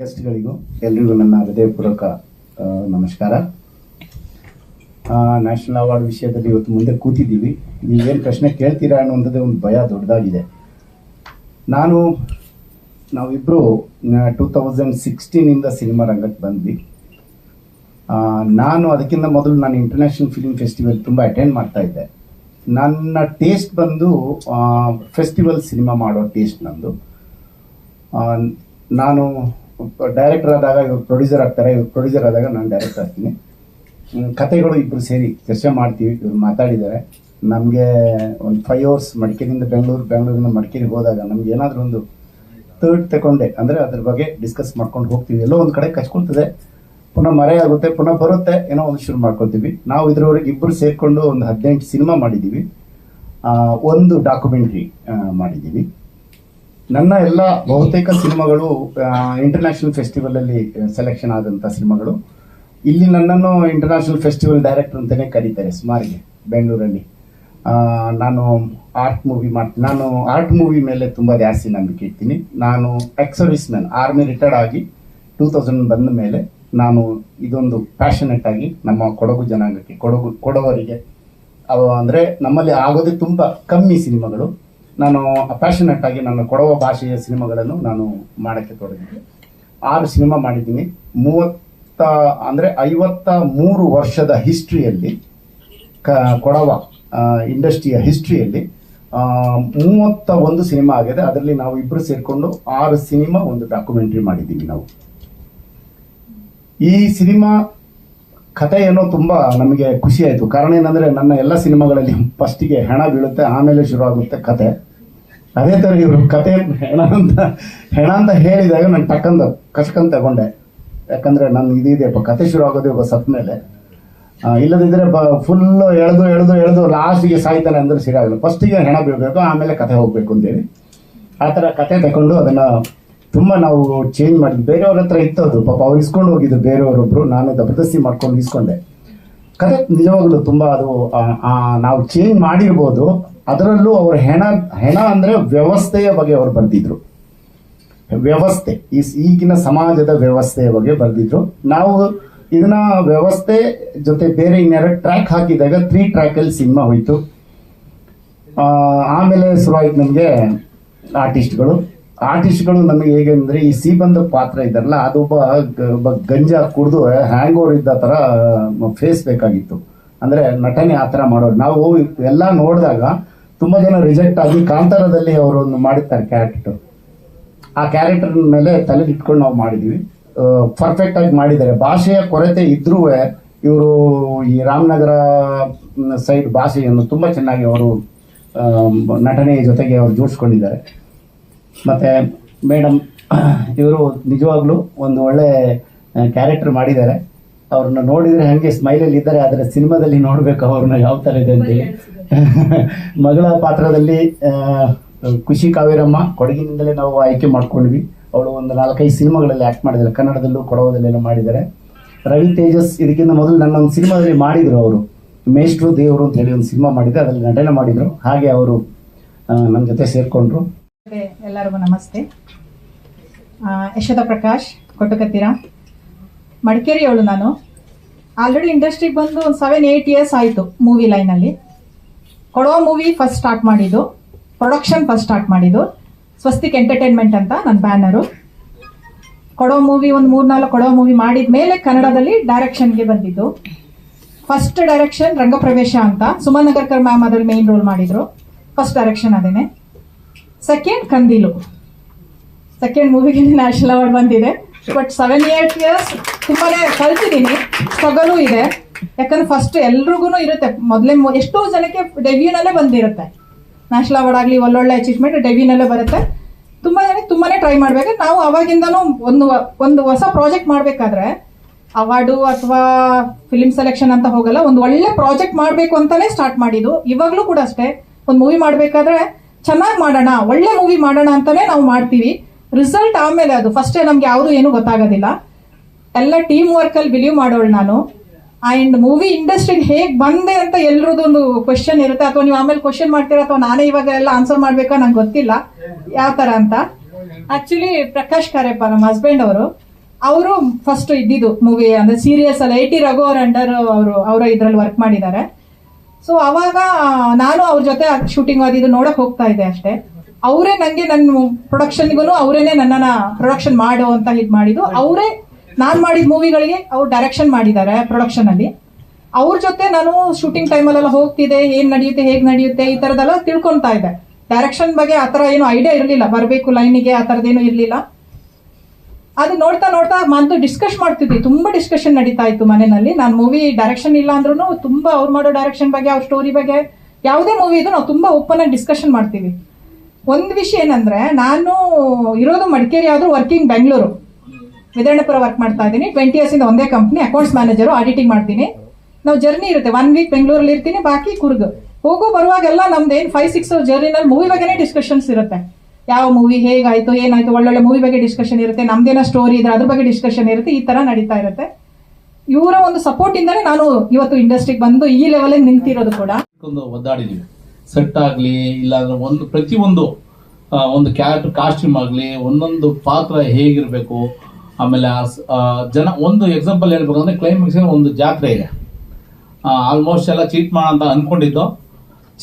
ಗೆಸ್ಟ್ಗಳಿಗೂ ಎಲ್ರಿಗೂ ನನ್ನ ಹೃದಯಪೂರ್ವಕ ನಮಸ್ಕಾರ. ನ್ಯಾಷನಲ್ ಅವಾರ್ಡ್ ವಿಷಯದಲ್ಲಿ ಇವತ್ತು ಮುಂದೆ ಕೂತಿದ್ದೀವಿ. ನೀವೇನು ಪ್ರಶ್ನೆ ಕೇಳ್ತೀರಾ ಅನ್ನೋಂಥದ್ದು ಒಂದು ಭಯ ದೊಡ್ಡದಾಗಿದೆ. ನಾನು ನಾವಿಬ್ಬರು ಟೂ ತೌಸಂಡ್ ಸಿಕ್ಸ್ಟೀನಿಂದ ಸಿನಿಮಾ ರಂಗಕ್ಕೆ ಬಂದ್ವಿ. ನಾನು ಅದಕ್ಕಿಂತ ಮೊದಲು ನಾನು ಇಂಟರ್ನ್ಯಾಷನಲ್ ಫಿಲ್ಮ್ ಫೆಸ್ಟಿವಲ್ ತುಂಬ ಅಟೆಂಡ್ ಮಾಡ್ತಾ ಇದ್ದೆ. ನನ್ನ ಟೇಸ್ಟ್ ಬಂದು ಫೆಸ್ಟಿವಲ್ ಸಿನಿಮಾ ಮಾಡೋ ಟೇಸ್ಟ್ ನಂದು. ನಾನು ಡೈರೆಕ್ಟರ್ ಆದಾಗ ಇವ್ರು ಪ್ರೊಡ್ಯೂಸರ್ ಆಗ್ತಾರೆ, ಇವ್ರು ಪ್ರೊಡ್ಯೂಸರ್ ಆದಾಗ ನಾನು ಡೈರೆಕ್ಟರ್ ಆಗ್ತೀನಿ. ಕತೆಗಳು ಇಬ್ಬರು ಸೇರಿ ಚರ್ಚೆ ಮಾಡ್ತೀವಿ, ಇವ್ರು ಮಾತಾಡಿದ್ದಾರೆ. ನಮಗೆ ಒಂದು ಫೈವ್ ಅವರ್ಸ್ ಮಡಿಕೇರಿಯಿಂದ ಬೆಂಗಳೂರು, ಬೆಂಗಳೂರಿಂದ ಮಡಿಕೇರಿಗೆ ಹೋದಾಗ ನಮ್ಗೆ ಏನಾದರೂ ಒಂದು ತರ್ಡ್ ತಗೊಂಡೆ ಅಂದರೆ ಅದ್ರ ಬಗ್ಗೆ ಡಿಸ್ಕಸ್ ಮಾಡ್ಕೊಂಡು ಹೋಗ್ತೀವಿ. ಎಲ್ಲೋ ಒಂದು ಕಡೆ ಕಚ್ಕೊಳ್ತದೆ, ಪುನಃ ಮರೆ ಆಗುತ್ತೆ, ಪುನಃ ಬರುತ್ತೆ, ಏನೋ ಒಂದು ಶುರು ಮಾಡ್ಕೊತೀವಿ ನಾವು ಇದ್ರವರೆಗೆ ಇಬ್ಬರು ಸೇರಿಕೊಂಡು ಒಂದು ಹದಿನೆಂಟು ಸಿನಿಮಾ ಮಾಡಿದ್ದೀವಿ. ಒಂದು ಡಾಕ್ಯುಮೆಂಟ್ರಿ ಮಾಡಿದ್ದೀವಿ. ನನ್ನ ಎಲ್ಲ ಬಹುತೇಕ ಸಿನಿಮಾಗಳು ಇಂಟರ್ನ್ಯಾಷನಲ್ ಫೆಸ್ಟಿವಲಲ್ಲಿ ಸೆಲೆಕ್ಷನ್ ಆದಂತ ಸಿನಿಮಾಗಳು. ಇಲ್ಲಿ ನನ್ನನ್ನು ಇಂಟರ್ನ್ಯಾಷನಲ್ ಫೆಸ್ಟಿವಲ್ ಡೈರೆಕ್ಟರ್ ಅಂತಾನೆ ಕರೀತಾರೆ ಸುಮಾರಿಗೆ ಬೆಂಗಳೂರಲ್ಲಿ. ನಾನು ಆರ್ಟ್ ಮೂವಿ ಮಾಡ್ತೀನಿ ನಾನು ಆರ್ಟ್ ಮೂವಿ ಮೇಲೆ ತುಂಬ ಜಾಸ್ತಿ ನಂಬಿಕೆ ಇಡ್ತೀನಿ. ನಾನು ex service man army retired ಆಗಿ ಟೂ ತೌಸಂಡ್ ಬಂದ ಮೇಲೆ ನಾನು ಇದೊಂದು ಪ್ಯಾಷನೆಟ್ ಆಗಿ ನಮ್ಮ ಕೊಡಗು ಜನಾಂಗಕ್ಕೆ, ಕೊಡಗು, ಕೊಡವರಿಗೆ, ಅವು ಅಂದರೆ ನಮ್ಮಲ್ಲಿ ಆಗೋದೇ ತುಂಬ ಕಮ್ಮಿ ಸಿನಿಮಾಗಳು. ನಾನು ಅಪ್ಯಾಷನೆಟ್ ಆಗಿ ನಾನು ಕೊಡವ ಭಾಷೆಯ ಸಿನಿಮಾಗಳನ್ನು ನಾನು ಮಾಡೋಕ್ಕೆ ತೊಡಗಿದ್ದೆ. ಆರು ಸಿನಿಮಾ ಮಾಡಿದ್ದೀನಿ. ಮೂವತ್ತ, ಅಂದರೆ ಐವತ್ತ ಮೂರು ವರ್ಷದ ಹಿಸ್ಟ್ರಿಯಲ್ಲಿ, ಕ, ಕೊಡವ ಇಂಡಸ್ಟ್ರಿಯ ಹಿಸ್ಟ್ರಿಯಲ್ಲಿ ಮೂವತ್ತ ಒಂದು ಸಿನಿಮಾ ಆಗಿದೆ. ಅದರಲ್ಲಿ ನಾವು ಇಬ್ಬರು ಸೇರಿಕೊಂಡು ಆರು ಸಿನಿಮಾ ಒಂದು ಡಾಕ್ಯುಮೆಂಟ್ರಿ ಮಾಡಿದ್ದೀವಿ ನಾವು. ಈ ಸಿನಿಮಾ ಕಥೆ ಏನೋ ತುಂಬ ನಮಗೆ ಖುಷಿ ಆಯಿತು. ಕಾರಣ ಏನಂದರೆ ನನ್ನ ಎಲ್ಲ ಸಿನಿಮಾಗಳಲ್ಲಿ ಫಸ್ಟಿಗೆ ಹೆಣ ಬೀಳುತ್ತೆ, ಆಮೇಲೆ ಶುರು ಆಗುತ್ತೆ ಕತೆ. ಅದೇ ಥರ ಇವರು ಕತೆ ಹೆಣ ಅಂತ ಹೆಣ ಅಂತ ಹೇಳಿದಾಗ ನಾನು ಟಕ್ಕಂದ ಕಚ್ಕಂತ ತಗೊಂಡೆ. ಯಾಕಂದರೆ ನಾನು ಇದಿದೆಯಪ್ಪ ಕತೆ ಶುರು ಆಗೋದೇ ಒಬ್ಬ ಸತ್ ಮೇಲೆ. ಇಲ್ಲದಿದ್ದರೆ ಬ ಫುಲ್ಲು ಎಳೆದು ಎಳೆದು ಎಳೆದು ಲಾಸ್ಟಿಗೆ ಸಾಯ್ತಾನೆ ಅಂದ್ರೆ ಸರಿಯಾಗಲ್ಲ ಫಸ್ಟಿಗೆ ಹೆಣ ಬೀಳಬೇಕು, ಆಮೇಲೆ ಕತೆ ಹೋಗಬೇಕು ಅಂತೇಳಿ. ಆ ಥರ ಕತೆ ತಗೊಂಡು ಅದನ್ನು ತುಂಬ ನಾವು ಚೇಂಜ್ ಮಾಡಿದ್ವಿ ಬೇರೆಯವ್ರ ಹತ್ರ ಇತ್ತು ಅದು ಪಾಪ ಅವ್ರು ಇಸ್ಕೊಂಡು ಹೋಗಿದ್ದು ಬೇರೆಯವರೊಬ್ರು ನಾನು ಜಬರ್ದಸ್ತಿ ಮಾಡ್ಕೊಂಡು ಇಸ್ಕೊಂಡೆ. ಕರೆಕ್ಟ್ ನಿಜವಾಗ್ಲೂ ತುಂಬ ಅದು ನಾವು ಚೇಂಜ್ ಮಾಡಿರ್ಬೋದು, ಅದರಲ್ಲೂ ಅವ್ರ ಹೆಣ ಹೆಣ ಅಂದರೆ ವ್ಯವಸ್ಥೆಯ ಬಗ್ಗೆ ಅವ್ರು ಬರೆದಿದ್ರು. ವ್ಯವಸ್ಥೆ, ಈ ಈಗಿನ ಸಮಾಜದ ವ್ಯವಸ್ಥೆಯ ಬಗ್ಗೆ ಬರೆದಿದ್ರು. ನಾವು ಇದನ್ನ ವ್ಯವಸ್ಥೆ ಜೊತೆ ಬೇರೆ ಇನ್ನೆರಡು ಟ್ರ್ಯಾಕ್ ಹಾಕಿದಾಗ ತ್ರೀ ಟ್ರ್ಯಾಕಲ್ಲಿ ಸಿನಿಮಾ ಹೋಯ್ತು. ಆಮೇಲೆ ಶುರುವಾಯ್ತು ನಮಗೆ ಆರ್ಟಿಸ್ಟ್ಗಳು ಆರ್ಟಿಸ್ಟ್ಗಳು ನಮಗೆ ಹೇಗೆ ಅಂದರೆ ಈ ಸೀಬಂದ ಪಾತ್ರ ಇದ್ದಾರಲ್ಲ ಗ- ಒಬ್ಬ ಗಂಜಾ ಕುಡಿದು ಹ್ಯಾಂಗ್ ಓವರ್ ಇದ್ದ ಥರ ಫೇಸ್ ಬೇಕಾಗಿತ್ತು. ಅಂದರೆ ನಟನೆ ಆ ಥರ ಮಾಡೋರು. ನಾವು ಎಲ್ಲ ನೋಡಿದಾಗ ತುಂಬ ಜನ ರಿಜೆಕ್ಟ್ ಆಗಿ ಕಾಂತಾರದಲ್ಲಿ ಅವರು ಒಂದು ಮಾಡಿರ್ತಾರೆ ಕ್ಯಾರೆಕ್ಟರ್ ಆ ಕ್ಯಾರೆಕ್ಟರ್ ಮೇಲೆ ತಲೆ ಇಟ್ಕೊಂಡು ನಾವು ಮಾಡಿದೀವಿ. ಪರ್ಫೆಕ್ಟ್ ಆಗಿ ಮಾಡಿದ್ದಾರೆ. ಭಾಷೆಯ ಕೊರತೆ ಇದ್ರೂ ಇವರು ಈ ರಾಮನಗರ ಸೈಡ್ ಭಾಷೆಯನ್ನು ತುಂಬ ಚೆನ್ನಾಗಿ ಅವರು ನಟನೆಯ ಜೊತೆಗೆ ಅವರು ಜೋಡಿಸ್ಕೊಂಡಿದ್ದಾರೆ. ಮತ್ತು ಮೇಡಮ್ ಇವರು ನಿಜವಾಗ್ಲೂ ಒಂದು ಒಳ್ಳೆ ಕ್ಯಾರೆಕ್ಟರ್ ಮಾಡಿದ್ದಾರೆ. ಅವ್ರನ್ನ ನೋಡಿದರೆ ಹಾಗೆ ಸ್ಮೈಲಲ್ಲಿ ಇದ್ದಾರೆ ಆದರೆ ಸಿನಿಮಾದಲ್ಲಿ ನೋಡಬೇಕು ಅವ್ರನ್ನ ಯಾವ ಥರ ಇದೆ ಅಂತೇಳಿ ಮಗಳ ಪಾತ್ರದಲ್ಲಿ ಖುಷಿ ಕಾವೇರಮ್ಮ ಕೊಡಗಿನಿಂದಲೇ ನಾವು ಆಯ್ಕೆ ಮಾಡ್ಕೊಂಡ್ವಿ. ಅವಳು ಒಂದು ನಾಲ್ಕೈದು ಸಿನಿಮಾಗಳಲ್ಲಿ ಆ್ಯಕ್ಟ್ ಮಾಡಿದ್ದಾರೆ. ಕನ್ನಡದಲ್ಲೂ ಕೊಡವದಲ್ಲೆಲ್ಲ ಮಾಡಿದ್ದಾರೆ. ರವಿ ತೇಜಸ್ ಇದಕ್ಕಿಂತ ಮೊದಲು ನನ್ನ ಒಂದು ಸಿನಿಮಾದಲ್ಲಿ ಮಾಡಿದರು ಅವರು. ಮೇಷ್ಟ್ರು ದೇವರು ಅಂತ ಹೇಳಿ ಒಂದು ಸಿನಿಮಾ ಮಾಡಿದ್ದೆ ಅದರಲ್ಲಿ ನಟನೆ ಮಾಡಿದರು. ಹಾಗೆ ಅವರು ನನ್ನ ಜೊತೆ ಸೇರಿಕೊಂಡ್ರು. ಎಲ್ಲರಿಗೂ ನಮಸ್ತೆ. ಯಶೋಧ ಪ್ರಕಾಶ್ ಮಡಿಕೇರಿ ಮಡಿಕೇರಿಯವಳು ನಾನು. ಆಲ್ರೆಡಿ ಇಂಡಸ್ಟ್ರಿಗೆ ಬಂದು ಒಂದು ಸೆವೆನ್ ಏಯ್ಟ್ ಇಯರ್ಸ್ ಆಯಿತು ಮೂವಿ ಲೈನಲ್ಲಿ ಕೊಡೋ ಮೂವಿ ಫಸ್ಟ್ ಸ್ಟಾರ್ಟ್ ಮಾಡಿದ್ದು. ಪ್ರೊಡಕ್ಷನ್ ಫಸ್ಟ್ ಸ್ಟಾರ್ಟ್ ಮಾಡಿದ್ದು. ಸ್ವಸ್ತಿಕ್ ಎಂಟರ್ಟೈನ್ಮೆಂಟ್ ಅಂತ ನನ್ನ ಬ್ಯಾನರು ಕೊಡೋ ಮೂವಿ ಒಂದು ಮೂರ್ನಾಲ್ಕು ಕೊಡೋ ಮೂವಿ ಮಾಡಿದ ಮೇಲೆ ಕನ್ನಡದಲ್ಲಿ ಡೈರೆಕ್ಷನ್ಗೆ ಬಂದಿದ್ದು. ಫಸ್ಟ್ ಡೈರೆಕ್ಷನ್ ರಂಗಪ್ರವೇಶ ಅಂತ. ಸುಮನ್ ನಗರ್ಕರ್ ಮ್ಯಾಮ್ ಅದ್ರಲ್ಲಿ ಮೇನ್ ರೋಲ್ ಮಾಡಿದ್ರು. ಫಸ್ಟ್ ಡೈರೆಕ್ಷನ್ ಅದೇನೆ. ಸೆಕೆಂಡ್ ಕಂದಿಲು ಸೆಕೆಂಡ್ ಮೂವಿಗೆ ನ್ಯಾಷನಲ್ ಅವಾರ್ಡ್ ಬಂದಿದೆ. ಬಟ್ ಸೆವೆನ್ ಏಟ್ ಇಯರ್ಸ್ ತುಂಬಾನೇ ಕಲ್ತಿದ್ದೀನಿ ಸ್ಟ್ರಗಲು ಇದೆ. ಯಾಕಂದ್ರೆ ಫಸ್ಟ್ ಎಲ್ರಿಗೂ ಇರುತ್ತೆ. ಮೊದಲೇ ಎಷ್ಟೋ ಜನಕ್ಕೆ ಡೆವ್ಯೂನಲ್ಲೇ ಬಂದಿರುತ್ತೆ. ನ್ಯಾಷನಲ್ ಅವಾರ್ಡ್ ಆಗಲಿ ಒಳ್ಳೊಳ್ಳೆ ಅಚೀವ್ಮೆಂಟ್ ಡೆವ್ಯೂನಲ್ಲೇ ಬರುತ್ತೆ. ತುಂಬ ಜನಕ್ಕೆ ತುಂಬಾನೇ ಟ್ರೈ ಮಾಡಬೇಕು. ನಾವು ಅವಾಗಿಂದನೂ ಒಂದು ಒಂದು ಹೊಸ ಪ್ರಾಜೆಕ್ಟ್ ಮಾಡಬೇಕಾದ್ರೆ ಅವಾರ್ಡು ಅಥವಾ ಫಿಲಿಮ್ ಸೆಲೆಕ್ಷನ್ ಅಂತ ಹೋಗಲ್ಲ ಒಂದು ಒಳ್ಳೆ ಪ್ರಾಜೆಕ್ಟ್ ಮಾಡಬೇಕು ಅಂತಲೇ ಸ್ಟಾರ್ಟ್ ಮಾಡಿದ್ದು. ಇವಾಗಲೂ ಕೂಡ ಅಷ್ಟೇ. ಒಂದು ಮೂವಿ ಮಾಡಬೇಕಾದ್ರೆ ಚೆನ್ನಾಗಿ ಮಾಡೋಣ, ಒಳ್ಳೆ ಮೂವಿ ಮಾಡೋಣ ಅಂತಾನೆ ನಾವು ಮಾಡ್ತೀವಿ. ರಿಸಲ್ಟ್ ಆಮೇಲೆ ಅದು. ಫಸ್ಟೇ ನಮ್ಗೆ ಯಾವುದು ಏನು ಗೊತ್ತಾಗೋದಿಲ್ಲ. ಎಲ್ಲ ಟೀಮ್ ವರ್ಕಲ್ಲಿ ಬಿಲೀವ್ ಮಾಡೋಳು ನಾನು. ಆ್ಯಂಡ್ ಮೂವಿ ಇಂಡಸ್ಟ್ರಿಗೆ ಹೇಗೆ ಬಂದೆ ಅಂತ ಎಲ್ರದೊಂದು ಕ್ವೆಶನ್ ಇರುತ್ತೆ. ಅಥವಾ ನೀವು ಆಮೇಲೆ ಕ್ವಶನ್ ಮಾಡ್ತೀರಾ ಅಥವಾ ನಾನೇ ಇವಾಗ ಎಲ್ಲ ಆನ್ಸರ್ ಮಾಡ್ಬೇಕಾ ನಂಗೆ ಗೊತ್ತಿಲ್ಲ. ಯಾವ ಥರ ಅಂತ. ಆಕ್ಚುಲಿ ಪ್ರಕಾಶ್ ಕಾರ್ಯಪ್ಪ ನಮ್ಮ ಹಸ್ಬೆಂಡ್ ಅವರು ಅವರು ಫಸ್ಟ್ ಇದ್ದಿದ್ದು ಮೂವಿ ಅಂದ್ರೆ ಸೀರಿಯಸ್ ಅಲ್ಲಿ ಐ ಟಿ ರಘು ಅವರ್ ಅಂಡರ್ ಅವರು, ಅವರ ಇದ್ರಲ್ಲಿ ವರ್ಕ್ ಮಾಡಿದ್ದಾರೆ. ಸೊ ಅವಾಗ ನಾನು ಅವ್ರ ಜೊತೆ ಶೂಟಿಂಗ್ ಅದು ಇದು ನೋಡಕ್ ಹೋಗ್ತಾ ಇದ್ದೆ ಅಷ್ಟೇ. ಅವರೇ ನಂಗೆ ನನ್ನ ಪ್ರೊಡಕ್ಷನ್ಗೂ ಅವರೇನೆ ನನ್ನನ್ನು ಪ್ರೊಡಕ್ಷನ್ ಮಾಡು ಅಂತ ಇದು ಮಾಡಿದ್ದು. ಅವರೇ ನಾನು ಮಾಡಿದ ಮೂವಿಗಳಿಗೆ ಅವ್ರು ಡೈರೆಕ್ಷನ್ ಮಾಡಿದ್ದಾರೆ ಪ್ರೊಡಕ್ಷನ್ ಅಲ್ಲಿ. ಅವ್ರ ಜೊತೆ ನಾನು ಶೂಟಿಂಗ್ ಟೈಮಲ್ಲೆಲ್ಲ ಹೋಗ್ತಿದೆ ಏನು ನಡೆಯುತ್ತೆ, ಹೇಗೆ ನಡೆಯುತ್ತೆ, ಈ ತರದೆಲ್ಲ ತಿಳ್ಕೊತಾ ಇದ್ದೆ. ಡೈರೆಕ್ಷನ್ ಬಗ್ಗೆ ಆ ಥರ ಏನು ಐಡಿಯಾ ಇರಲಿಲ್ಲ. ಬರಬೇಕು ಲೈನಿಗೆ ಆ ಥರದ್ದೇನು ಇರಲಿಲ್ಲ. ಅದು ನೋಡ್ತಾ ನೋಡ್ತಾ ಮತ್ತು ಡಿಸ್ಕಸ್ ಮಾಡ್ತಿದ್ವಿ. ತುಂಬಾ ಡಿಸ್ಕಷನ್ ನಡೀತಾ ಇತ್ತು ಮನೆಯಲ್ಲಿ. ನಾನು ಮೂವಿ ಡೈರೆಕ್ಷನ್ ಇಲ್ಲ ಅಂದ್ರೂ ತುಂಬಾ ಅವ್ರು ಮಾಡೋ ಡೈರೆಕ್ಷನ್ ಬಗ್ಗೆ, ಅವ್ರ ಸ್ಟೋರಿ ಬಗ್ಗೆ, ಯಾವುದೇ ಮೂವಿ ಇದು ನಾವು ತುಂಬಾ ಓಪನ್ ಆಗಿ ಡಿಸ್ಕಷನ್ ಮಾಡ್ತೀವಿ. ಒಂದು ವಿಷಯ ಏನಂದ್ರೆ, ನಾನು ಇರೋದು ಮಡಿಕೇರಿ, ಆದ್ರೂ ವರ್ಕಿಂಗ್ ಬೆಂಗಳೂರು ವಿದರಣಪುರ ವರ್ಕ್ ಮಾಡ್ತಾ ಇದ್ದೀನಿ. ಟ್ವೆಂಟಿ ಇಂದ ಒಂದೇ ಕಂಪ್ನಿ ಅಕೌಂಟ್ಸ್ ಮ್ಯಾನೇಜರು ಆಡಿಟಿಂಗ್ ಮಾಡ್ತೀನಿ. ನಾವು ಜರ್ನಿ ಇರುತ್ತೆ. ಒನ್ ವೀಕ್ ಬೆಂಗಳೂರಲ್ಲಿ ಇರ್ತೀನಿ, ಬಾಕಿ ಕುರ್ಗ್. ಹೋಗೋ ಬರುವಾಗೆಲ್ಲ ನಮ್ದು ಏನು ಫೈವ್ ಸಿಕ್ಸ್ ಜರ್ನಿನಲ್ಲಿ ಮೂವಿ ಬಗ್ಗೆನೇ ಡಿಸ್ಕಷನ್ಸ್ ಇರುತ್ತೆ. ಯಾವ ಮೂವಿ ಹೇಗಾಯ್ತು, ಏನಾಯ್ತು, ಒಳ್ಳೊಳ್ಳೆ ಮೂವಿ ಬಗ್ಗೆ ಡಿಸ್ಕಷನ್ ಇರುತ್ತೆ, ನಮ್ದೇನೋ ಸ್ಟೋರಿ ಇದ್ರೆ ಅದ್ರ ಬಗ್ಗೆ ಡಿಸ್ಕಷನ್ ಇರುತ್ತೆ, ಈ ತರ ನಡೀತಾ ಇರುತ್ತೆ. ಇವರ ಒಂದು ಸಪೋರ್ಟ್ ಇಂದಾನೆ ನಾನು ಇವತ್ತು ಇಂಡಸ್ಟ್ರಿಗೆ ಬಂದು ಈ ಲೆವೆಲ್ ನಿಂತಿರೋದು ಕೂಡ. ಒಂದು ಒದ್ದಾಡಿದೀವಿ. ಸೆಟ್ ಆಗ್ಲಿ, ಇಲ್ಲಾಂದ್ರೆ ಒಂದು ಪ್ರತಿಯೊಂದು ಒಂದು ಒಂದು ಕ್ಯಾರೆಕ್ಟರ್ ಕಾಸ್ಟ್ಯೂಮ್ ಆಗಲಿ, ಒಂದೊಂದು ಪಾತ್ರ ಹೇಗಿರಬೇಕು, ಆಮೇಲೆ ಜನ, ಒಂದು ಎಕ್ಸಾಂಪಲ್ ಹೇಳ್ಬೇಕಂದ್ರೆ ಕ್ಲೈಮ್ಯಾಕ್ಸ್ ಒಂದು ಜಾತ್ರೆ ಇದೆ. ಆಲ್ಮೋಸ್ಟ್ ಎಲ್ಲ ಚೀಟ್ ಮಾಡ ಅಂತ ಅನ್ಕೊಂಡಿದ್ದು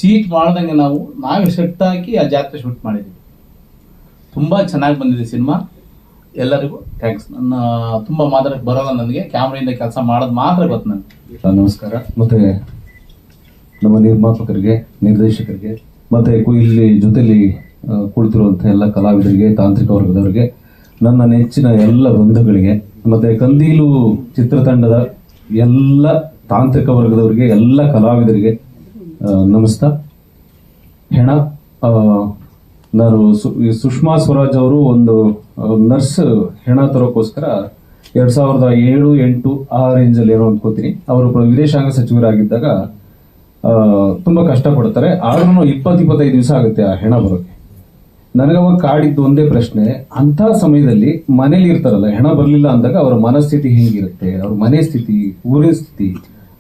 ಚೀಟ್ ಮಾಡ್ದಂಗೆ ನಾವು, ನಾವೇ ಸೆಟ್ ಹಾಕಿ ಆ ಜಾತ್ರೆ ಶೂಟ್ ಮಾಡಿದ್ವಿ. ತುಂಬಾ ಚೆನ್ನಾಗಿ ಬಂದಿದೆ ಸಿನಿಮಾ. ಎಲ್ಲರಿಗೂ ಥ್ಯಾಂಕ್ಸ್. ನನ್ನ ತುಂಬಾ ಮಾತಾಡಕ್ಕೆ ಬರೋಲ್ಲ ನನಗೆ. ಕ್ಯಾಮ್ರಿಂದ ಕೆಲಸ ಮಾಡೋದು ಮಾತ್ರ ಗೊತ್ತು ನನಗೆ ನಮಸ್ಕಾರ. ಮತ್ತೆ ನಮ್ಮ ನಿರ್ಮಾಪಕರಿಗೆ, ನಿರ್ದೇಶಕರಿಗೆ, ಮತ್ತೆ ಇಲ್ಲಿ ಜೊತೆಯಲ್ಲಿ ಕುಳಿತಿರುವಂಥ ಎಲ್ಲ ಕಲಾವಿದರಿಗೆ, ತಾಂತ್ರಿಕ ವರ್ಗದವರಿಗೆ, ನನ್ನ ನೆಚ್ಚಿನ ಎಲ್ಲ ಬಂಧುಗಳಿಗೆ, ಮತ್ತೆ ಕಂದೀಲು ಚಿತ್ರತಂಡದ ಎಲ್ಲ ತಾಂತ್ರಿಕ ವರ್ಗದವರಿಗೆ, ಎಲ್ಲ ಕಲಾವಿದರಿಗೆ ನಮಸ್ತಾ. ಹೆಣ ನಾನು ಸುಷ್ಮಾ ಸ್ವರಾಜ್ ಅವರು ಒಂದು ನರ್ಸ್ ಹೆಣ ತರೋಕ್ಕೋಸ್ಕರ ಎರಡ್ ಸಾವಿರದ ಏಳು, ಎಂಟು ಆ ರೇಂಜಲ್ಲಿ ಏನೋ ಅನ್ಕೋತೀನಿ. ಅವರು ವಿದೇಶಾಂಗ ಸಚಿವರಾಗಿದ್ದಾಗ ತುಂಬ ಕಷ್ಟಪಡ್ತಾರೆ. ಆದ್ರೂ ಇಪ್ಪತ್ತು, ಇಪ್ಪತ್ತೈದು ದಿವಸ ಆಗುತ್ತೆ ಆ ಹೆಣ ಬರೋಕೆ. ಅವಾಗ ಕಾಡಿದ್ದು ಒಂದೇ ಪ್ರಶ್ನೆ. ಅಂತ ಸಮಯದಲ್ಲಿ ಮನೇಲಿ ಇರ್ತಾರಲ್ಲ, ಹೆಣ ಬರಲಿಲ್ಲ ಅಂದಾಗ ಅವರ ಮನಸ್ಥಿತಿ ಹೇಗಿರುತ್ತೆ? ಅವ್ರ ಮನೆ ಸ್ಥಿತಿ, ಊರಿನ ಸ್ಥಿತಿ,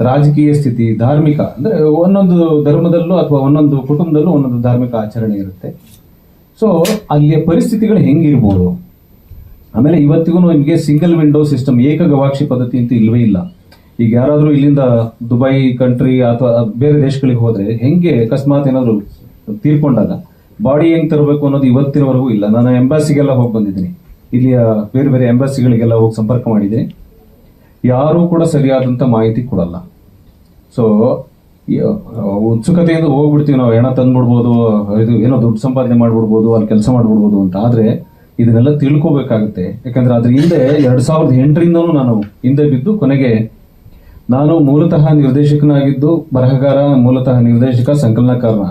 ರಾಜಕೀಯ ಸ್ಥಿತಿ, ಧಾರ್ಮಿಕ, ಅಂದ್ರೆ ಒಂದೊಂದು ಧರ್ಮದಲ್ಲೂ ಅಥವಾ ಒಂದೊಂದು ಕುಟುಂಬದಲ್ಲೂ ಒಂದೊಂದು ಧಾರ್ಮಿಕ ಆಚರಣೆ ಇರುತ್ತೆ. ಸೊ ಅಲ್ಲಿಯ ಪರಿಸ್ಥಿತಿಗಳು ಹೆಂಗಿರ್ಬೋದು? ಆಮೇಲೆ ಇವತ್ತಿಗೂ ನಿಮಗೆ ಸಿಂಗಲ್ ವಿಂಡೋ ಸಿಸ್ಟಮ್ ಏಕ ಗವಾಕ್ಷಿ ಪದ್ಧತಿ ಅಂತ ಇಲ್ವೇ ಇಲ್ಲ. ಈಗ ಯಾರಾದರೂ ಇಲ್ಲಿಂದ ದುಬೈ ಕಂಟ್ರಿ ಅಥವಾ ಬೇರೆ ದೇಶಗಳಿಗೆ ಹೋದರೆ ಹೆಂಗೆ ಅಕಸ್ಮಾತ್ ಏನಾದರೂ ತೀರ್ಕೊಂಡಾಗ ಬಾಡಿ ಹೆಂಗೆ ತರಬೇಕು ಅನ್ನೋದು ಇವತ್ತಿನವರೆಗೂ ಇಲ್ಲ. ನಾನು ಎಂಬಾಸಿಗೆಲ್ಲ ಹೋಗಿ ಬಂದಿದ್ದೀನಿ. ಇಲ್ಲಿಯ ಬೇರೆ ಬೇರೆ ಎಂಬಾಸಿಗಳಿಗೆಲ್ಲ ಹೋಗಿ ಸಂಪರ್ಕ ಮಾಡಿದ್ದೀನಿ. ಯಾರೂ ಕೂಡ ಸರಿಯಾದಂಥ ಮಾಹಿತಿ ಕೊಡಲ್ಲ. ಸೊ ಉತ್ಸುಕತೆಯಿಂದ ಹೋಗ್ಬಿಡ್ತೀವಿ ನಾವು. ಹೆಣ ತಂದ್ಬಿಡ್ಬೋದು, ಇದು ಏನೋ ದುಡ್ಡು ಸಂಪಾದನೆ ಮಾಡ್ಬಿಡ್ಬೋದು, ಅಲ್ಲಿ ಕೆಲಸ ಮಾಡ್ಬಿಡ್ಬೋದು ಅಂತ. ಆದರೆ ಇದನ್ನೆಲ್ಲ ತಿಳ್ಕೋಬೇಕಾಗುತ್ತೆ. ಯಾಕಂದ್ರೆ ಅದ್ರ ಹಿಂದೆ ಎರಡು ಸಾವಿರದ ಎಂಟರಿಂದನೂ ನಾನು ಹಿಂದೆ ಬಿದ್ದು ಕೊನೆಗೆ ನಾನು ಮೂಲತಃ ನಿರ್ದೇಶಕನಾಗಿದ್ದು ಬರಹಗಾರ, ಮೂಲತಃ ನಿರ್ದೇಶಕ, ಸಂಕಲನಕಾರನ.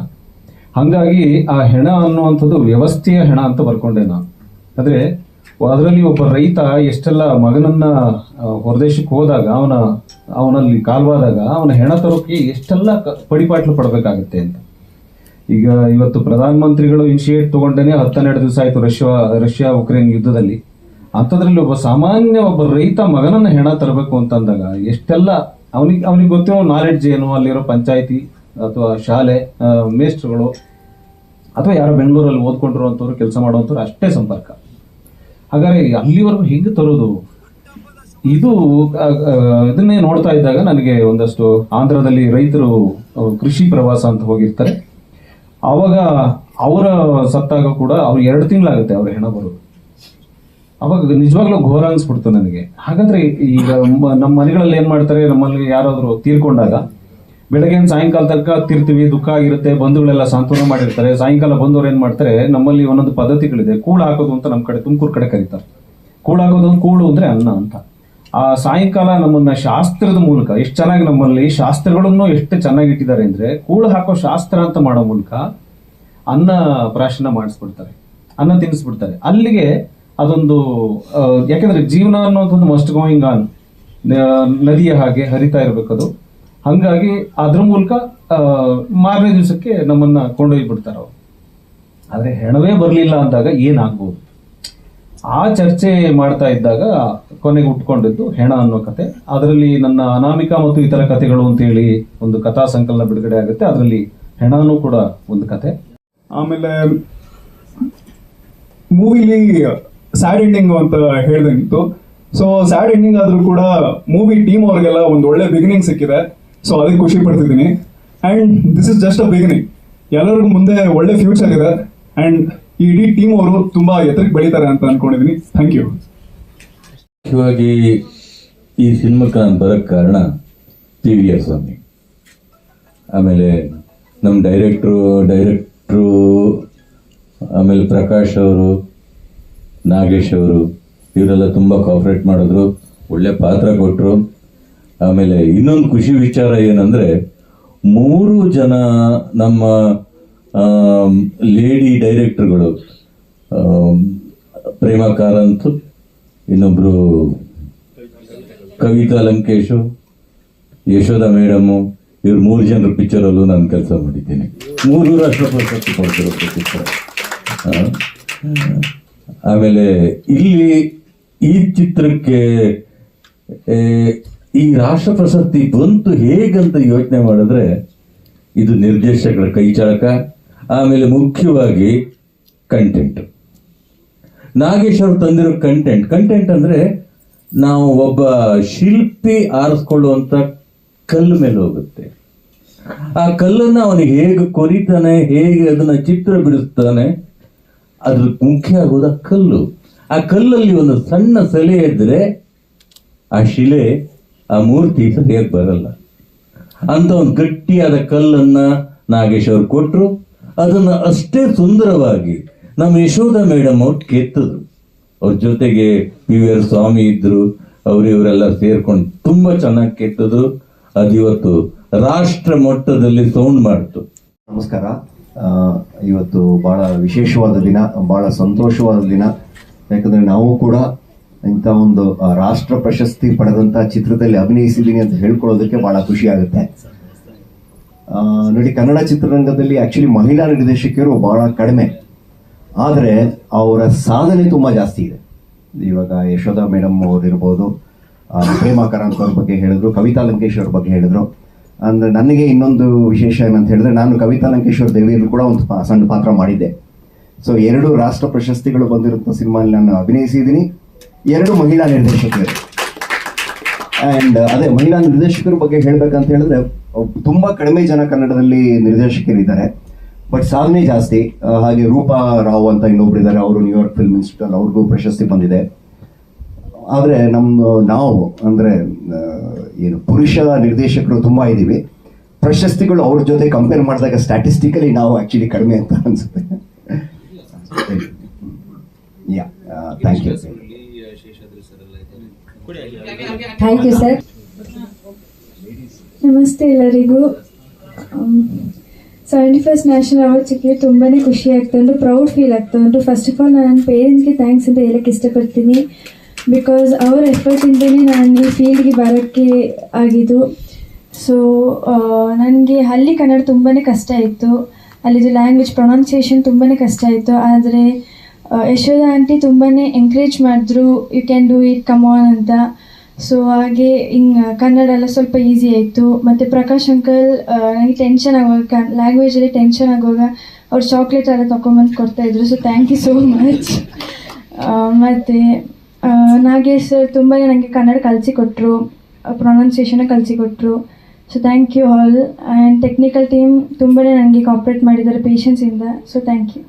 ಹಾಗಾಗಿ ಆ ಹೆಣ ಅನ್ನುವಂಥದ್ದು ವ್ಯವಸ್ಥೆಯ ಹೆಣ ಅಂತ ಬರ್ಕೊಂಡೆ ನಾನು. ಅಂದರೆ ಅದರಲ್ಲಿ ಒಬ್ಬ ರೈತ ಎಷ್ಟೆಲ್ಲ ಮಗನನ್ನ ಹೊರದೇಶಕ್ಕೆ ಹೋದಾಗ ಅವನ ಅವನಲ್ಲಿ ಕಾಲ್ವಾದಾಗ ಅವನ ಹೆಣ ತರೋಕೆ ಎಷ್ಟೆಲ್ಲ ಪಡಿಪಾಟ್ಲು ಪಡಬೇಕಾಗುತ್ತೆ ಅಂತ. ಈಗ ಇವತ್ತು ಪ್ರಧಾನಮಂತ್ರಿಗಳು ಇನಿಷಿಯೇಟ್ ತಗೊಂಡೇನೆ ಹತ್ತನ್ನೆರಡು ದಿವಸ ಆಯ್ತು ರಷ್ಯಾ ರಷ್ಯಾ ಉಕ್ರೇನ್ ಯುದ್ಧದಲ್ಲಿ. ಅಂಥದ್ರಲ್ಲಿ ಒಬ್ಬ ಸಾಮಾನ್ಯ ಒಬ್ಬ ರೈತ ಮಗನನ್ನ ಹೆಣ ತರಬೇಕು ಅಂತಂದಾಗ ಎಷ್ಟೆಲ್ಲ ಅವನಿಗೆ ಅವನಿಗೆ ಗೊತ್ತಿರೋ ನಾಲೆಡ್ಜ್ ಏನು? ಅಲ್ಲಿರೋ ಪಂಚಾಯಿತಿ ಅಥವಾ ಶಾಲೆ ಮೇಸ್ಟ್ರುಗಳು ಅಥವಾ ಯಾರೋ ಬೆಂಗಳೂರಲ್ಲಿ ಓದ್ಕೊಂಡಿರುವಂಥವ್ರು, ಕೆಲಸ ಮಾಡುವಂಥವ್ರು ಅಷ್ಟೇ ಸಂಪರ್ಕ. ಹಾಗಾದ್ರೆ ಅಲ್ಲಿವರೆಗೂ ಹೆಂಗೆ ತರೋದು? ಇದು ಇದನ್ನೇ ನೋಡ್ತಾ ಇದ್ದಾಗ ನನಗೆ ಒಂದಷ್ಟು ಆಂಧ್ರದಲ್ಲಿ ರೈತರು ಕೃಷಿ ಪ್ರವಾಸ ಅಂತ ಹೋಗಿರ್ತಾರೆ. ಅವಾಗ ಅವರ ಸತ್ತಾಗ ಕೂಡ ಅವ್ರು ಎರಡು ತಿಂಗಳಾಗುತ್ತೆ ಅವ್ರ ಹೆಣ ಬರೋದು. ಅವಾಗ ನಿಜವಾಗ್ಲೂ ಘೋರ ಅನ್ಸ್ಬಿಡ್ತು ನನಗೆ. ಹಾಗಾದ್ರೆ ಈಗ ನಮ್ಮ ಮನೆಗಳಲ್ಲಿ ಏನ್ ಮಾಡ್ತಾರೆ? ನಮ್ಮಲ್ಲಿ ಯಾರಾದ್ರೂ ತೀರ್ಕೊಂಡಾಗ ಬೆಳಗ್ಗೆ ಸಾಯಂಕಾಲ ತನಕ ತಿರ್ತೀವಿ, ದುಃಖ ಆಗಿರುತ್ತೆ, ಬಂಧುಗಳೆಲ್ಲ ಸಾಂತ್ವನ ಮಾಡಿರ್ತಾರೆ. ಸಾಯಂಕಾಲ ಬಂದವ್ರು ಏನ್ ಮಾಡ್ತಾರೆ? ನಮ್ಮಲ್ಲಿ ಒಂದೊಂದು ಪದ್ಧತಿಗಳಿದೆ. ಕೂಳು ಹಾಕೋದು ಅಂತ ನಮ್ಮ ಕಡೆ ತುಮಕೂರು ಕಡೆ ಕರೀತಾರೆ. ಕೂಳು ಹಾಕೋದು ಕೂಳು ಅಂದ್ರೆ ಅನ್ನ ಅಂತ. ಆ ಸಾಯಂಕಾಲ ನಮ್ಮನ್ನ ಶಾಸ್ತ್ರದ ಮೂಲಕ ಎಷ್ಟು ಚೆನ್ನಾಗಿ ನಮ್ಮಲ್ಲಿ ಶಾಸ್ತ್ರಗಳನ್ನು ಎಷ್ಟು ಚೆನ್ನಾಗಿ ಇಟ್ಟಿದ್ದಾರೆ ಅಂದ್ರೆ ಕೂಳು ಹಾಕೋ ಶಾಸ್ತ್ರ ಅಂತ ಮಾಡೋ ಮೂಲಕ ಅನ್ನ ಪ್ರಾಶನ ಮಾಡಿಸ್ಬಿಡ್ತಾರೆ. ಅನ್ನ ತಿನ್ನಿಸ್ಬಿಡ್ತಾರೆ. ಅಲ್ಲಿಗೆ ಅದೊಂದು ಯಾಕೆಂದ್ರೆ ಜೀವನ ಅನ್ನೋದೊಂದು ಮಸ್ಟ್ ಗೋಯಿಂಗ್ ಆನ್ ನದಿಯ ಹಾಗೆ ಹರಿತಾ ಇರಬೇಕದು ಹಂಗಾಗಿ ಅದ್ರ ಮೂಲಕ ಮಾರನೇ ದಿವಸಕ್ಕೆ ನಮ್ಮನ್ನ ಕೊಂಡೊಯ್ಬಿಡ್ತಾರೆ ಅವ್ರು ಆದ್ರೆ ಹೆಣವೇ ಬರಲಿಲ್ಲ ಅಂದಾಗ ಏನಾಗ್ಬೋದು? ಆ ಚರ್ಚೆ ಮಾಡ್ತಾ ಇದ್ದಾಗ ಕೊನೆಗೆ ಉಟ್ಕೊಂಡಿದ್ದು ಹೆಣ ಅನ್ನೋ ಕತೆ. ಅದರಲ್ಲಿ ನನ್ನ ಅನಾಮಿಕ ಮತ್ತು ಇತರ ಕಥೆಗಳು ಅಂತೇಳಿ ಒಂದು ಕಥಾ ಸಂಕಲನ ಬಿಡುಗಡೆ ಆಗುತ್ತೆ. ಅದರಲ್ಲಿ ಹೆಣನೂ ಕೂಡ ಒಂದು ಕತೆ. ಆಮೇಲೆ ಮೂವಿಲಿ ಸ್ಯಾಡ್ ಎಂಡಿಂಗ್ ಅಂತ ಹೇಳ್ದಂಗಿತ್ತು. ಸೊ ಸ್ಯಾಡ್ ಎಂಡಿಂಗ್ ಆದ್ರೂ ಕೂಡ ಮೂವಿ ಟೀಮ್ ಅವ್ರಿಗೆಲ್ಲ ಒಂದು ಒಳ್ಳೆ ಬಿಗಿನಿಂಗ್ ಸಿಕ್ಕಿದೆ. ಸೊ ಅದಕ್ಕೆ ಖುಷಿ ಪಡ್ತಿದ್ದೀನಿ. And this is just a beginning ಎಲ್ಲರಿಗೂ ಮುಂದೆ ಒಳ್ಳೆ ಫ್ಯೂಚರ್ ಇದೆ. ಅಂಡ್ ಈ ಇಡೀ ಟೀಮ್ ಅವರು ತುಂಬಾ ಎತ್ತರಕ್ಕೆ ಬೆಳೀತಾರೆ ಅಂತ ಅನ್ಕೊಂಡಿದೀನಿ. ಥ್ಯಾಂಕ್ ಯು ಮುಖ್ಯವಾಗಿ ಈ ಸಿನಿಮಾಕ್ಕೆ ನಾನು ಬರೋಕ್ಕೆ ಕಾರಣ ಪಿ ವಿ ಆರ್ ಸ್ವಾಮಿ ಆಮೇಲೆ ನಮ್ಮ ಡೈರೆಕ್ಟ್ರು ಡೈರೆಕ್ಟ್ರು ಆಮೇಲೆ ಪ್ರಕಾಶ್ ಅವರು, ನಾಗೇಶ್ ಅವರು, ಇವರೆಲ್ಲ ತುಂಬ ಕಾಪ್ರೇಟ್ ಮಾಡಿದ್ರು. ಒಳ್ಳೆ ಪಾತ್ರ ಕೊಟ್ಟರು ಆಮೇಲೆ ಇನ್ನೊಂದು ಖುಷಿ ವಿಚಾರ ಏನಂದರೆ ಮೂರು ಜನ ನಮ್ಮ ಲೇಡಿ ಡೈರೆಕ್ಟರ್ಗಳು ಪ್ರೇಮ ಕಾರಂತ್, ಇನ್ನೊಬ್ರು ಕವಿತಾ ಲಂಕೇಶು, ಯಶೋಧ ಮೇಡಮು, ಇವ್ರು ಮೂರು ಜನರ ಪಿಕ್ಚರಲ್ಲೂ ನಾನು ಕೆಲಸ ಮಾಡಿದ್ದೀನಿ. ಮೂರು ರಾಷ್ಟ್ರ ಪ್ರಶಸ್ತಿ ಕೊಡ್ತಿರೋ ಪಿಕ್ಚರ್ ಆಮೇಲೆ ಇಲ್ಲಿ ಈ ಚಿತ್ರಕ್ಕೆ ಈ ರಾಷ್ಟ್ರ ಪ್ರಶಸ್ತಿ ಬಂತು ಹೇಗಂತ ಯೋಚನೆ ಮಾಡಿದ್ರೆ ಇದು ನಿರ್ದೇಶಕರ ಕೈಚಾಳಕ ಆಮೇಲೆ ಮುಖ್ಯವಾಗಿ ಕಂಟೆಂಟ್ ನಾಗೇಶ್ ಅವರು ತಂದಿರೋ ಕಂಟೆಂಟ್ ಕಂಟೆಂಟ್ ಅಂದ್ರೆ ನಾವು ಒಬ್ಬ ಶಿಲ್ಪಿ ಆರಿಸ್ಕೊಳ್ಳುವಂತ ಕಲ್ಲು ಮೇಲೆ ಹೋಗುತ್ತೆ. ಆ ಕಲ್ಲನ್ನ ಅವನಿಗೆ ಹೇಗೆ ಕೊರಿತಾನೆ, ಹೇಗೆ ಅದನ್ನ ಚಿತ್ರ ಬಿಡಿಸ್ತಾನೆ ಅದ್ರ ಮುಖ್ಯ ಆಗೋದ ಕಲ್ಲು. ಆ ಕಲ್ಲಲ್ಲಿ ಒಂದು ಸಣ್ಣ ಸೆಲೆ ಇದ್ರೆ ಆ ಶಿಲೆ, ಆ ಮೂರ್ತಿ ಸರಿಯಾಗಿ ಬರಲ್ಲ. ಅಂತ ಒಂದು ಗಟ್ಟಿಯಾದ ಕಲ್ಲನ್ನ ನಾಗೇಶ್ ಅವ್ರು ಕೊಟ್ರು. ಅದನ್ನ ಅಷ್ಟೇ ಸುಂದರವಾಗಿ ನಮ್ಮ ಯಶೋಧ ಮೇಡಮ್ ಅವ್ರು ಕೆತ್ತದ್ರು. ಅವ್ರ ಜೊತೆಗೆ ಪಿ ವಿ ಆರ್ ಸ್ವಾಮಿ ಇದ್ರು ಅವರಿವರೆಲ್ಲ ಸೇರ್ಕೊಂಡು ತುಂಬಾ ಚೆನ್ನಾಗಿ ಕೆತ್ತದ್ರು. ಅದಿವತ್ತು ರಾಷ್ಟ್ರ ಮಟ್ಟದಲ್ಲಿ ಸೌಂಡ್ ಮಾಡ್ತು. ನಮಸ್ಕಾರ. ಇವತ್ತು ಬಹಳ ವಿಶೇಷವಾದ ದಿನ, ಬಹಳ ಸಂತೋಷವಾದ ದಿನ. ಯಾಕಂದ್ರೆ ನಾವು ಕೂಡ ಇಂಥ ಒಂದು ರಾಷ್ಟ್ರ ಪ್ರಶಸ್ತಿ ಪಡೆದಂತ ಚಿತ್ರದಲ್ಲಿ ಅಭಿನಯಿಸಿದ್ದೀನಿ ಅಂತ ಹೇಳ್ಕೊಳ್ಳೋದಕ್ಕೆ ಬಹಳ ಖುಷಿ ಆಗುತ್ತೆ. ನೋಡಿ ಕನ್ನಡ ಚಿತ್ರರಂಗದಲ್ಲಿ ಆಕ್ಚುಲಿ ಮಹಿಳಾ ನಿರ್ದೇಶಕಿಯರು ಬಹಳ ಕಡಿಮೆ. ಆದರೆ ಅವರ ಸಾಧನೆ ತುಂಬ ಜಾಸ್ತಿ ಇದೆ. ಇವಾಗ ಯಶೋಧ ಮೇಡಮ್ ಅವ್ರು ಇರ್ಬೋದು ಆ, ಪ್ರೇಮಾ ಕಾರಂತ್ ಅವ್ರ ಬಗ್ಗೆ ಹೇಳಿದ್ರು ಕವಿತಾ ಲಂಕೇಶ್ ಅವ್ರ ಬಗ್ಗೆ ಹೇಳಿದ್ರು. ಅಂದ್ರೆ ನನಗೆ ಇನ್ನೊಂದು ವಿಶೇಷ ಏನಂತ ಹೇಳಿದ್ರೆ ನಾನು ಕವಿತಾ ಲಂಕೇಶ್ವರ್ ದೇವಿಯಲ್ಲೂ ಕೂಡ ಒಂದು ಸಣ್ಣ ಪಾತ್ರ ಮಾಡಿದ್ದೆ. ಸೊ ಎರಡು ರಾಷ್ಟ್ರ ಪ್ರಶಸ್ತಿಗಳು ಬಂದಿರುವಂಥ ಸಿನಿಮಾಲಿ ನಾನು ಅಭಿನಯಿಸಿದ್ದೀನಿ. ಎರಡು ಮಹಿಳಾ ನಿರ್ದೇಶಕರು. ಆ್ಯಂಡ್ ಅದೇ ಮಹಿಳಾ ನಿರ್ದೇಶಕರ ಬಗ್ಗೆ ಹೇಳಬೇಕಂತ ಹೇಳಿದ್ರೆ ತುಂಬಾ ಕಡಿಮೆ ಜನ ಕನ್ನಡದಲ್ಲಿ ನಿರ್ದೇಶಕರಿದ್ದಾರೆ. ಬಟ್ ಸಾಧನೆ ಜಾಸ್ತಿ. ಹಾಗೆ ರೂಪಾ ರಾವ್ ಅಂತ ಇನ್ನೊಬ್ರು ಇದ್ದಾರೆ. ಅವರು ನ್ಯೂಯಾರ್ಕ್ ಫಿಲ್ಮ್ ಇನ್ಸ್ಟಿಟ್ಯೂಟ್ ಅವ್ರಿಗೂ ಪ್ರಶಸ್ತಿ ಬಂದಿದೆ. ಆದ್ರೆ ನಮ್ಮ ನಾವು ಅಂದ್ರೆ ಏನು ಪುರುಷ ನಿರ್ದೇಶಕರು ತುಂಬಾ ಇದ್ದೀವಿ. ಪ್ರಶಸ್ತಿಗಳು ಅವ್ರ ಜೊತೆ ಕಂಪೇರ್ ಮಾಡಿದಾಗ ಸ್ಟ್ಯಾಟಿಸ್ಟಿಕಲಿ ನಾವು ಆ್ಯಕ್ಚುಲಿ ಕಡಿಮೆ ಅಂತ ಅನ್ಸುತ್ತೆ. Yeah thank you thank you sir ನಮಸ್ತೆ ಎಲ್ಲರಿಗೂ. ಸೆವೆಂಟಿ ಫಸ್ಟ್ ನ್ಯಾಷನಲ್ ಅವಾರ್ಡ್ ಸಿಕ್ಕಿದ್ರೆ ತುಂಬಾ ಖುಷಿ ಆಗ್ತಾ ಉಂಟು ಪ್ರೌಡ್ ಫೀಲ್ ಆಗ್ತಾ ಉಂಟು. ಫಸ್ಟ್ ಆಫ್ ಆಲ್ ನಾನು ನನ್ನ ಪೇರೆಂಟ್ಸ್ಗೆ ಥ್ಯಾಂಕ್ಸ್ ಅಂತ ಹೇಳಕ್ಕೆ ಇಷ್ಟಪಡ್ತೀನಿ. ಬಿಕಾಸ್ ಅವರ ಎಫರ್ಟಿಂದನೇ ನಾನು ಈ ಫೀಲ್ಡ್ಗೆ ಬರೋಕ್ಕೆ ಆಗಿದ್ದು. ಸೊ ನನಗೆ ಹಳ್ಳಿ ಕನ್ನಡ ತುಂಬಾ ಕಷ್ಟ ಇತ್ತು. ಅಲ್ಲಿದು ಲ್ಯಾಂಗ್ವೇಜ್ ಪ್ರೊನೌನ್ಸಿಯೇಷನ್ ತುಂಬಾ ಕಷ್ಟ ಇತ್ತು. ಆದರೆ ಯಶೋಧ ಆಂಟಿ ತುಂಬಾ ಎಂಕರೇಜ್ ಮಾಡಿದ್ರು you can do it come on ಅಂತ. ಸೊ ಹಾಗೆ ಹಿಂಗೆ ಕನ್ನಡ ಎಲ್ಲ ಸ್ವಲ್ಪ ಈಸಿ ಆಯಿತು. ಮತ್ತು ಪ್ರಕಾಶ್ ಅಂಕಲ್ ನನಗೆ ಟೆನ್ಷನ್ ಆಗುವಾಗ ಲ್ಯಾಂಗ್ವೇಜಲ್ಲಿ ಟೆನ್ಷನ್ ಆಗುವಾಗ ಅವ್ರು ಚಾಕ್ಲೇಟ್ ಎಲ್ಲ ತೊಗೊಂಬಂದು ಕೊಡ್ತಾಯಿದ್ರು. So thank you so much ಮತ್ತು ನಾಗೇಶ್ ಸರ್ ತುಂಬಾ ನನಗೆ ಕನ್ನಡ ಕಲಿಸಿಕೊಟ್ರು pronunciation ಕಲಿಸಿಕೊಟ್ರು so thank you all and technical team ತುಂಬಾ ನನಗೆ ಕಾಪ್ರೇಟ್ ಮಾಡಿದ್ದಾರೆ ಪೇಷನ್ಸಿಂದ ಸೊ ಥ್ಯಾಂಕ್ ಯು